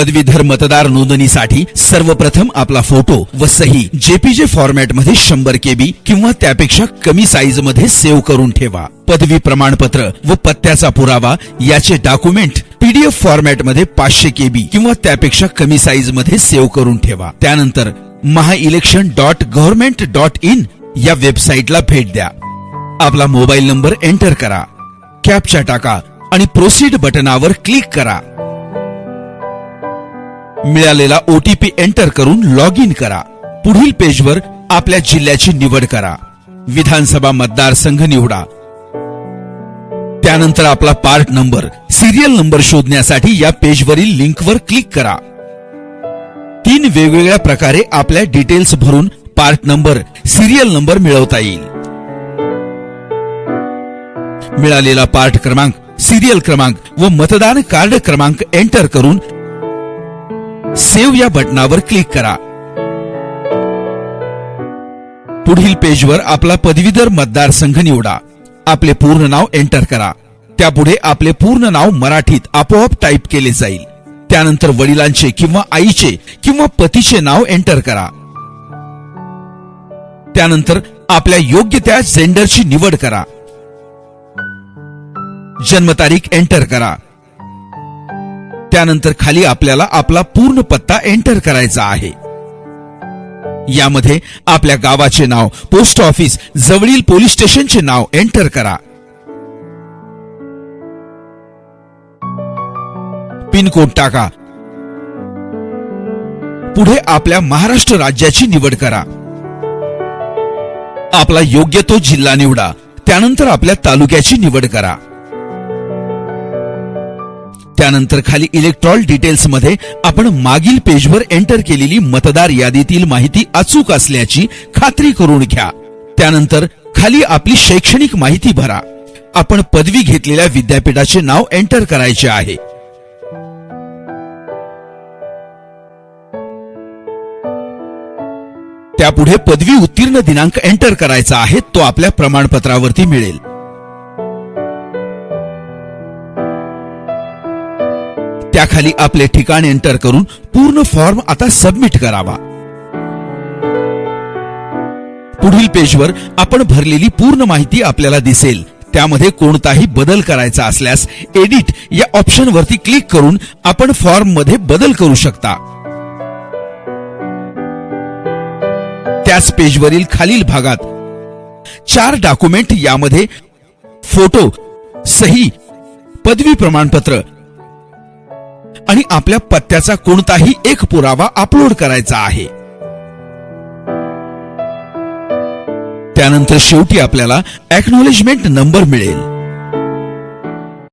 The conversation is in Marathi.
पदवीधर मतदार नोंदणीसाठी सर्वप्रथम आपला फोटो व सही. जेपीजे फॉर्मॅटमध्ये शंभर केबी किंवा त्यापेक्षा कमी साईजमध्ये सेव्ह करून ठेवा. पदवी प्रमाणपत्र व पत्त्याचा पुरावा याचे डॉक्युमेंट पीडीएफ फॉर्मॅटमध्ये पाचशे केबी किंवा त्यापेक्षा कमी साईजमध्ये सेव्ह करून ठेवा. त्यानंतर Maha election dot government dot in या वेबसाईटला भेट द्या. आपला मोबाईल नंबर एंटर करा. कॅपचा टाका आणि प्रोसीड बटनावर क्लिक करा. मिळालेला ओटीपी एंटर करून लॉग इन करा. पुढील पेजवर आपल्या जिल्ह्याची निवड करा. विधानसभा मतदारसंघ निवडा. त्यानंतर आपला पार्ट नंबर सिरियल नंबर शोधण्यासाठी या पेजवरील लिंकवर क्लिक करा. तीन वेगवेगळ्या प्रकारे आपल्या डिटेल्स भरून पार्ट नंबर सिरियल नंबर मिळवता येईल. मिळालेला पार्ट क्रमांक सिरियल क्रमांक व मतदान कार्ड क्रमांक एंटर करून सेव्ह या बटनावर क्लिक करा. पुढील पेजवर आपला पदवीधर मतदारसंघ निवडा. आपले पूर्ण नाव एंटर करा. त्यापुढे आपले पूर्ण नाव मराठीत आपोआप टाईप केले जाईल. त्यानंतर वडिलांचे किंवा आईचे किंवा पतीचे नाव एंटर करा. त्यानंतर आपल्या योग्य त्या जेंडरची निवड करा. जन्मतारीख एंटर करा. त्यानंतर खाली आपल्याला आपला पूर्ण पत्ता एंटर करायचा आहे. यामध्ये आपल्या गावाचे नाव पोस्ट ऑफिस जवळील पोलीस स्टेशनचे नाव एंटर करा. पिनकोड टाका. पुढे आपल्या महाराष्ट्र राज्याची निवड करा. आपला योग्य तो जिल्हा निवडा. त्यानंतर आपल्या तालुक्याची निवड करा. त्यानंतर खाली इलेक्ट्रॉल डिटेल्समध्ये आपण मागील पेजवर एंटर केलेली मतदार यादीतील माहिती अचूक असल्याची खात्री करून घ्या. त्यानंतर खाली आपली शैक्षणिक माहिती भरा. आपण पदवी घेतलेल्या विद्यापीठाचे नाव एंटर करायचे आहे. त्यापुढे पदवी उत्तीर्ण दिनांक एंटर करायचा आहे तो आपल्या प्रमाणपत्रावरती मिळेल. त्याखाली आपले ठिकाण एंटर करून पूर्ण फॉर्म आता सबमिट करावा. पुढील पेजवर आपण भरलेली पूर्ण माहिती आपल्याला दिसेल. त्यामध्ये कोणताही बदल करायचा असल्यास एडिट या ऑप्शन वरती क्लिक करून आपण फॉर्ममध्ये बदल करू शकता. त्याच पेजवरील खालील भागात चार डॉक्युमेंट यामध्ये फोटो सही पदवी प्रमाणपत्र आणि आपल्या पत्त्याचा कोणताही एक पुरावा अपलोड करायचा आहे. त्यानंतर शेवटी आपल्याला एक्नॉलेजमेंट नंबर मिळेल.